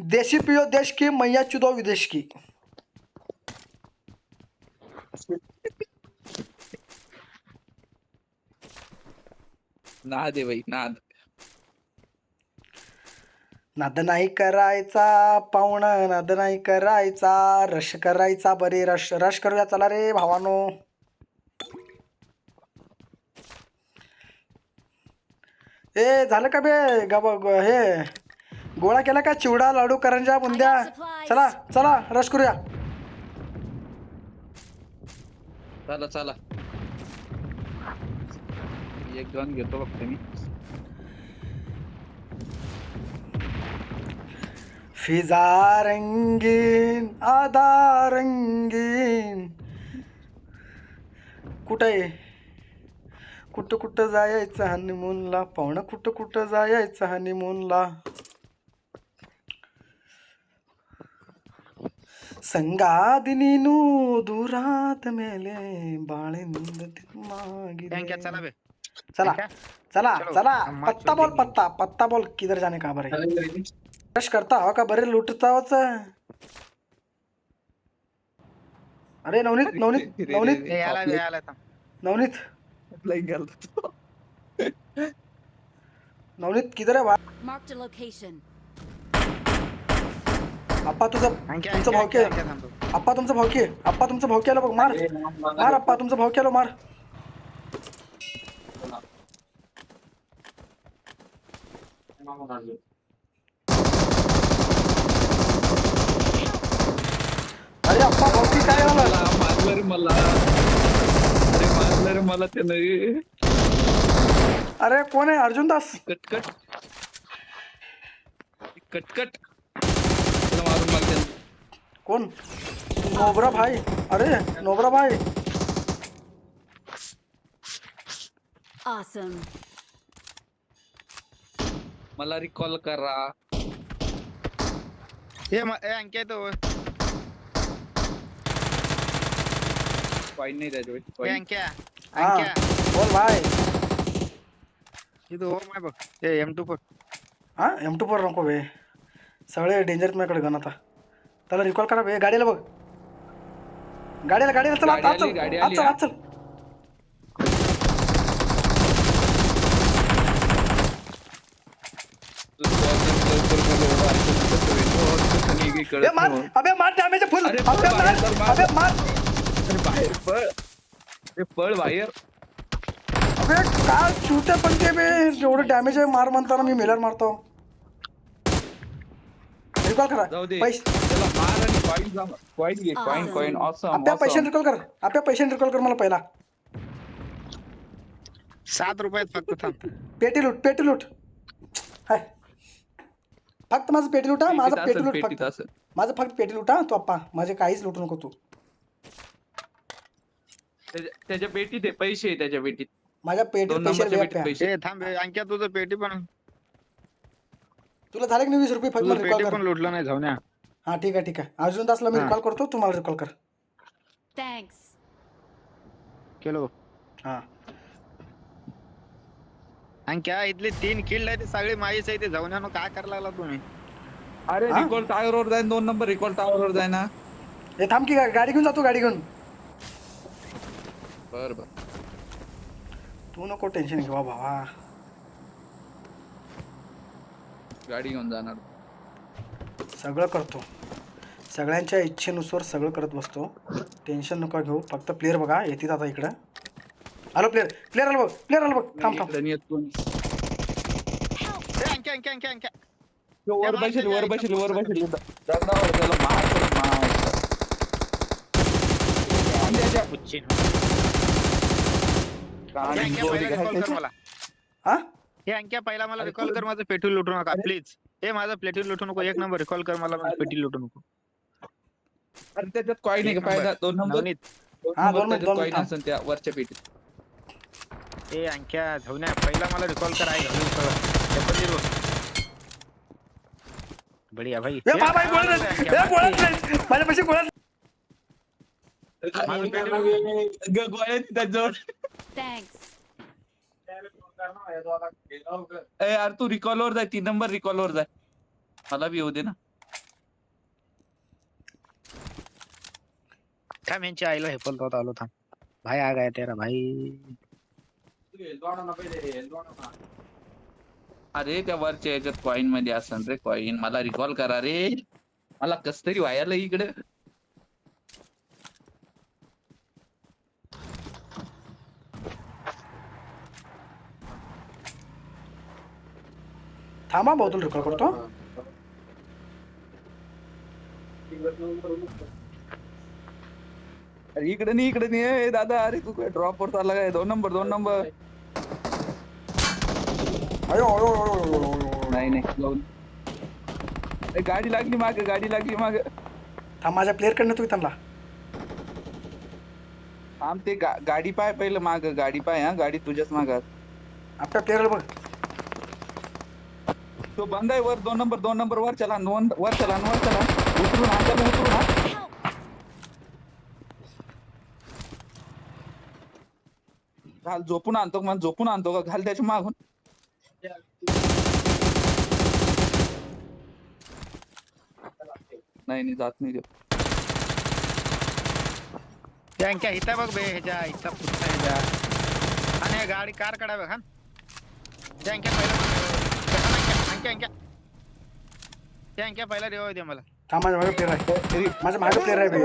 देशी पियो देश की मैया चुदो विदेश की। नाद आहे भाई नाद. नाद नाही करायचा पाहुण नाद नाही करायचा रश करायचा बरे रश रश करूया चला रे भावानो. ए झालं का बे? गब हे. गोळा केला का? चिवडा लाडू करंजा बुंद्या? चला चला रश करूया. चला चला. एक गन घेतो फक्त मी. फिजा रंगीन आधा रंगीन. कुठं आहे? कुठं कुठं जायचं हनीमूनला पाहुणं कुठं कुठं जायचं हनीमूनला ಸಂಗಾದಿನೀನು ದೂರಾದ ಮೇಲೆ ಬಾಳಿಂದ ತಿಮ್ಮಾಗಿದೆ थँक्या चला बे चला ठीक है? चला चलो, चला हम पत्ता माचो बोल देंगे. पत्ता पत्ता बोल किधर जाने का बरे रश करता हो का बरे लुटतावच अरे नवनीत नवनीत रे, रे, नवनीत रे. ए आला बे आला थांब. नवनीत Flying घालतो नवनीत किधर आहे बा Marked a location. आप्पा तुझा तुमचा आणखी- भाऊ आणखी- के आणखी थांबतो. आप्पा तुमचा भाऊ के आप्पा तुमचा भाऊ केला बघ मार. मार आप्पा तुमचा भाऊ केलो मार. अरे आप्पा भाऊ की काय झालं? मला मारलं रे मला. अरे मारलं रे मला त्यानं. अरे कोण आहे? अर्जुन दास? कटकट. कटकट. त्याला मारून मारते कोण नोबरा भाई। अरे नोबरा भाई। Awesome. मला रिकॉल करा ए म- ए आणखी तो कॉइन नाही त्याच्यावर ए coin. आणख्या हा। आणख्या बोल भाई। इथं हो माय बघ ए एम टू फोर हा एम टू फोर नको बे सगळे डेंजर माझ्याकडे गण आता. त्याला रिकॉल करा गाडीला बघ. गाडीला गाडीला. चल आत आली, चल. चल चल. तू मार. अबे मार डॅमेज फुल अरे, अबे पळ मार. बाहेर. अबे मार. पळ. अरे पळ बाहेर. अबे काय चुते पण ते एवढं डॅमेज आहे मार म्हणताना मी मेलर मारतो. रिकॉल करा जाऊ दे। पैसे त्याला मार आणि कॉइन जा कॉइन घे कॉइन कॉइन ऑसम आपल्या पैसे रिकॉल कर आपल्या पैसे रिकॉल कर मला पहिला. सात रुपयात फक्त थांब. पेटी लूट पेटी लूट. हाय. फक्त माझं पेटी लूट हा. माझं पेटी लूट फक्त. माझं फक्त पेटी लूट हा. तू अप्पा माझे काहीच लुटू नको तू. त्याच्या त्याच्या पेटीत आहे पैसे आहे त्याच्या पेटीत. माझ्या पेटीत दोन पैसे नंबरच्या ए थांब आणख्या तुझं पेटी पण तुला झाले की नाही वीस रुपये फक्त तुझं मला कर? पण लुटलं नाही जाऊन या हा ठीक आहे ठीक आहे. अर्जुन दासला मी हा. रिकॉल करतो तू मला रिकॉल कर. Thanks. केलो हा. आणख्या इथले तीन किल्ड आहे ते सगळे माझेच आहे ते जाऊन या ना काय करायला लागला तुम्ही? अरे हा? रिकॉल टावर वर जाय दोन नंबर रिकॉल टावर वर जाय ना हे थांब की गा- गाडी घेऊन जातो गाडी घेऊन. बर बर. तू नको टेन्शन घेवा भावा गाडी घेऊन जाणार. सगळं करतो. सगळ्यांच्या इच्छेनुसार सगळं करत बसतो. टेन्शन नका घेऊ. फक्त प्लेअर बघा. येतील आता इकडं. आलो प्लेअर प्लेअर आलो बघ. प्लेअर आलो बघ. थांब थांब. नाही येत. कोणी. तो वर बसेल वर बसेल वर. दगडावर त्याला मार मार. गोरी घालायचे. हा? हे आणख्या पहिला मला रिकॉल कर माझं पेटी लुटू नका. प्लीज हे माझं पेटी लुटू नको. एक नंबर रिकॉल कर मला माझं पेटी लुटू नको. अरे त्याच्यात कॉइन आहे का? नंबर. दोन नंबर? नवनीत. दोन हा, नंबर दोन मिनिट, मिनिट. असेल त्या वरच्या पेटीत. ए आणख्या झवण्या पहिला मला रिकॉल कर. आहे घालून बढिया भाई. ए बा भाई बोलत नाही. ए बोलत नाही. माझ्या पैसे बोलत ए यार तू रिकॉल वर जाय. तीन नंबर रिकॉल वर जाय. मला बी येऊ दे ना. काय यांच्या आईला हे पण आलो थांब. भाई आ गाय तेरा भाई. अरे त्या वरच्या याच्यात कॉईन मध्ये असन रे कॉईन मला रिकॉल करा रे. मला कस तरी व्हायला इकडे. थांबा भाऊ तुला रिकॉल करतो अरे इकडे नाही इकडे नाही. ए, दादा अरे तू काय ड्रॉप वर चालला काय? दोन नंबर दोन नंबर अयो अयो अयो, अयो, अयो, अयो. नाही नाही. जाऊन. ए, गाडी लागली माग गाडी लागली माग. थांब माझ्या प्लेअरकडनं तू त्यांना. आम ते गा- गाडी पाय पहिलं माग गाडी पाय हा. गाडी तुझ्याच मागात आपल्या प्लेअरला बघ. तो बंद आहे वर दोन नंबर दोन नंबर वर चला दोन वर चला वर चला. उतरून हा चला उतरून हा. घाल झोपून आणतो मला झोपून आणतो का? घाल त्याच्या मागून. नाही नाही जात नाही देऊ ते इथं बघ बे ह्याच्या इथं पुढच्या ह्याच्या आणि गाडी कार काढा बघ हा. ते पहिला अंक्या अंक्या ते अंक्या पहिला देवा दे मला. थांब माझ्या मागे प्लेअर आहे. माझ्या मागे प्लेअर आहे. बे.